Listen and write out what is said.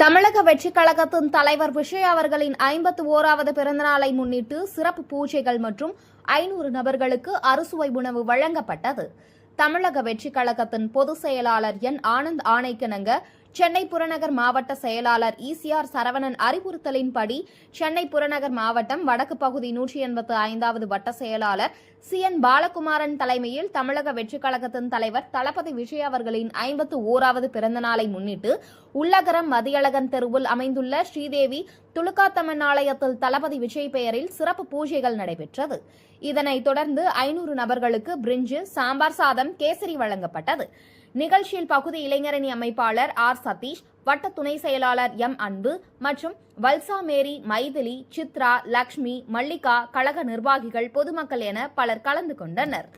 தமிழக வெற்றிக் கழகத்தின் தலைவர் விஷய் அவர்களின் ஐம்பத்து ஓராவது பிறந்தநாளை முன்னிட்டு சிறப்பு பூஜைகள் மற்றும் ஐநூறு நபர்களுக்கு அறுசுவை உணவு வழங்கப்பட்டது. தமிழக வெற்றிக் கழகத்தின் பொதுச் செயலாளர் என் ஆனந்த் ஆணைக்கிணங்க சென்னை புறநகர் மாவட்ட செயலாளர் இசிஆர் சரவணன் அறிவுறுத்தலின்படி சென்னை புறநகர் மாவட்டம் வடக்கு பகுதி நூற்றி எண்பத்து ஐந்தாவது வட்ட செயலாளர் சி என் பாலகுமாரன் தலைமையில் தமிழக வெற்றிக் கழகத்தின் தலைவர் தளபதி விஜய் அவர்களின் ஐம்பத்து ஓராவது பிறந்தநாளை முன்னிட்டு உள்ளகரம் மதியழகன் தெருவில் அமைந்துள்ள ஸ்ரீதேவி துலுக்காத்தம்மன் ஆலயத்தில் தளபதி விஜய் பெயரில் சிறப்பு பூஜைகள் நடைபெற்றது. இதனைத் தொடர்ந்து ஐநூறு நபர்களுக்கு பிரிஞ்சு சாம்பார் சாதம் கேசரி வழங்கப்பட்டது. நிகழ்ச்சியில் பகுதி இளைஞரணி அமைப்பாளர் ஆர். சதீஷ் வட்ட துணை செயலாளர் எம். அன்பு மற்றும் வல்சா மேரி மைதிலி சித்ரா லக்ஷ்மி மல்லிகா கழக நிர்வாகிகள் பொதுமக்கள் என பலர் கலந்து கொண்டனர்.